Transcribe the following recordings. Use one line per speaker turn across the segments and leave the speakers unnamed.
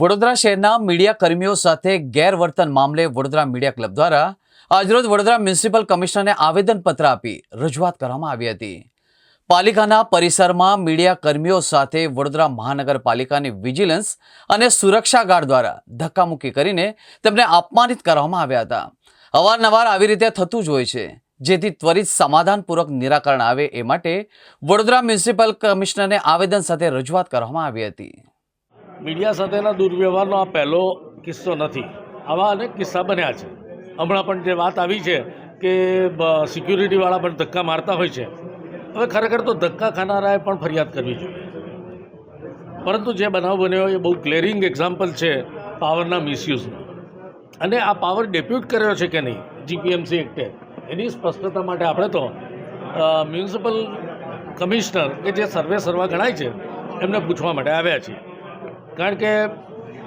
વડોદરા શહેરના મીડિયા કર્મીઓ સાથે ગેરવર્તન મામલે વડોદરા મીડિયા ક્લબ દ્વારા આજરોજ વડોદરા મ્યુનિસિપલ કમિશનરને આવેદનપત્ર આપી રજૂઆત કરવામાં આવી હતી. પાલિકાના પરિસરમાં મીડિયા કર્મીઓ સાથે વડોદરા મહાનગરપાલિકાની વિજિલન્સ અને સુરક્ષા ગાર્ડ દ્વારા ધક્કામુક્કી કરીને તેમને અપમાનિત કરવામાં આવ્યા હતા. અવારનવાર આવી રીતે થતું જ હોય છે. જેથી ત્વરિત સમાધાનપૂર્વક નિરાકરણ આવે એ માટે વડોદરા મ્યુનિસિપલ કમિશનરને આવેદન સાથે રજૂઆત કરવામાં આવી હતી.
મીડિયા સાથેના દુર્વ્યવહારનો આ પહેલો કિસ્સો નથી. આવા અનેક કિસ્સા બન્યા છે. હમણાં પણ જે વાત આવી છે કે સિક્યુરિટીવાળા પણ ધક્કા મારતા હોય છે. હવે ખરેખર તો ધક્કા ખાનારાએ પણ ફરિયાદ કરવી જોઈએ. પરંતુ જે બનાવ બન્યો એ બહુ ક્લેરિંગ એક્ઝામ્પલ છે પાવરના મિસયુઝનો. અને આ પાવર ડેપ્યુટ કર્યો છે કે નહીં? જીપીએમસી એક્ટે એની સ્પષ્ટતા માટે આપણે તો મ્યુનિસિપલ કમિશનર કે જે સર્વે સર્વા ગણાય છે, એમને પૂછવા માટે આવ્યા છીએ. કારણ કે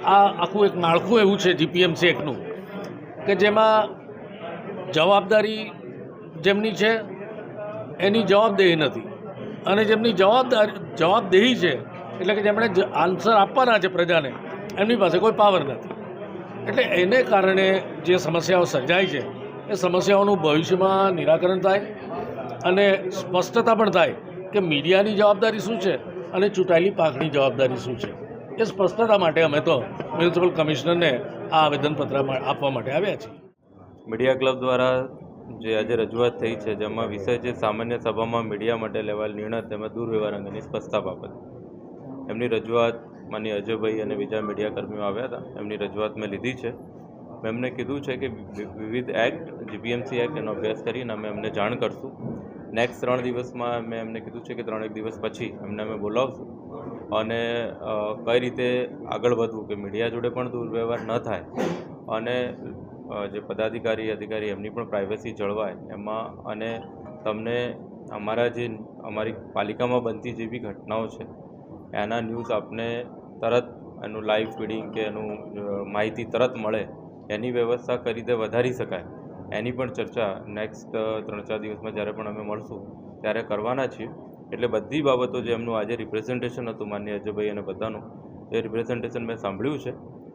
આ આખું એક માળખું એવું છે જીપીએમસી એકનું કે જેમાં જવાબદારી જેમની છે, એની જવાબદેહી નથી. અને જેમની જવાબદારી, જવાબદેહી છે, એટલે કે જેમણે આન્સર આપવાના છે પ્રજાને, એમની પાસે કોઈ પાવર નથી. એટલે એને કારણે જે સમસ્યાઓ સર્જાય છે, એ સમસ્યાઓનું ભવિષ્યમાં નિરાકરણ થાય અને સ્પષ્ટતા પણ થાય કે મીડિયાની જવાબદારી શું છે અને ચૂંટાયેલી પાંખની જવાબદારી શું છે. એ સ્પષ્ટતા માટે અમે તો મ્યુનિસિપલ કમિશનરને આ આવેદનપત્ર આપવા માટે આવ્યા છીએ.
મીડિયા ક્લબ દ્વારા જે આજે રજૂઆત થઈ છે, જેમાં વિષય છે, સામાન્ય સભામાં મીડિયા માટે લેવાયેલ નિર્ણય તેમજ દુર્વ્યવહાર અંગેની સ્પષ્ટતા બાબત. એમની રજૂઆત માની અજયભાઈ અને બીજા મીડિયા કર્મીઓ આવ્યા હતા. એમની રજૂઆત મેં લીધી છે. મેં એમને કીધું છે કે વિવિધ એક્ટ, જીપીએમસી એક્ટ એનો અભ્યાસ કરીને અમે એમને જાણ કરશું. નેક્સ્ટ ત્રણ દિવસમાં મેં એમને કીધું છે કે ત્રણેક દિવસ પછી એમને અમે બોલાવશું. અને કઈ રીતે આગળ વધવું કે મીડિયા જોડે પણ દુર્વ્યવહાર ન થાય. અને જે પદાધિકારી, અધિકારી એમની પણ પ્રાઇવસી જળવાય. એમાં, અને તમને અમારા જે, અમારી પાલિકામાં બનતી જે બી ઘટનાઓ છે, એના ન્યૂઝ આપને તરત એનું લાઈવ ફીડિંગ કે એનું માહિતી તરત મળે. એની વ્યવસ્થા કઈ રીતે વધારી શકાય? એની પણ ચર્ચા નેક્સ્ટ ત્રણ ચાર દિવસમાં જ્યારે પણ અમે મળશું, ત્યારે કરવાના છીએ. એટલે બધી બાબતો જે એમનું આજે રિપ્રેઝન્ટેશન હતું માન્ય અજયભાઈ અને બધાનું એ રિપ્રેઝન્ટેશન મેં સાંભળ્યું છે.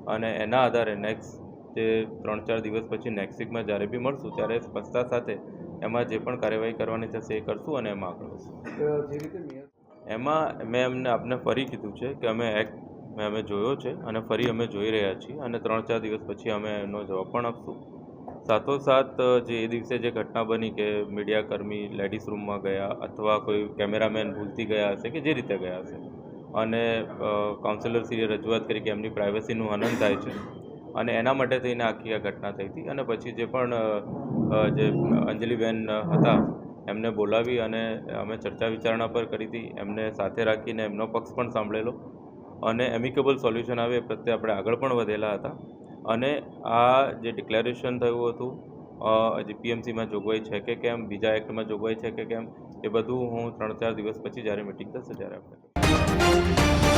અને એના આધારે નેક્સ્ટ જે ત્રણ ચાર દિવસ પછી નેક્સ્ટ વીકમાં જ્યારે બી મળશું ત્યારે સ્પષ્ટતા સાથે એમાં જે પણ કાર્યવાહી કરવાની થશે એ કરશું અને એમાં આગળ વધશું. એમાં મેં એમને આપને ફરી કીધું છે કે અમે એક્ટ મેં અમે જોયો છે અને ફરી અમે જોઈ રહ્યા છીએ અને ત્રણ ચાર દિવસ પછી અમે એનો જવાબ પણ આપશું. સાથોસાથ જે એ દિવસે જે ઘટના બની કે મીડિયાકર્મી લેડીઝ રૂમમાં ગયા અથવા કોઈ કેમેરામેન ભૂલથી ગયા હશે કે જે રીતે ગયા હશે. અને કાઉન્સિલરશ્રીએ રજૂઆત કરી કે એમની પ્રાઇવસીનું હનન થાય છે. અને એના માટે થઈને આખી આ ઘટના થઈ હતી. અને પછી જે પણ જે અંજલિબેન હતા, એમને બોલાવી અને અમે ચર્ચા વિચારણા પર કરી હતી. એમને સાથે રાખીને એમનો પક્ષ પણ સાંભળેલો. અને એમિકેબલ સોલ્યુશન આવે પ્રત્યે આપણે આગળ પણ વધેલા હતા. અને આ જે ડિક્લેરેશન થયું હતું જે પીએમસીમાં જોગવાઈ છે કે કેમ, બીજા એક્ટમાં જોગવાઈ છે કે કેમ, એ બધું હું ત્રણ ચાર દિવસ પછી જ્યારે મિટિંગ થશે ત્યારે આપણે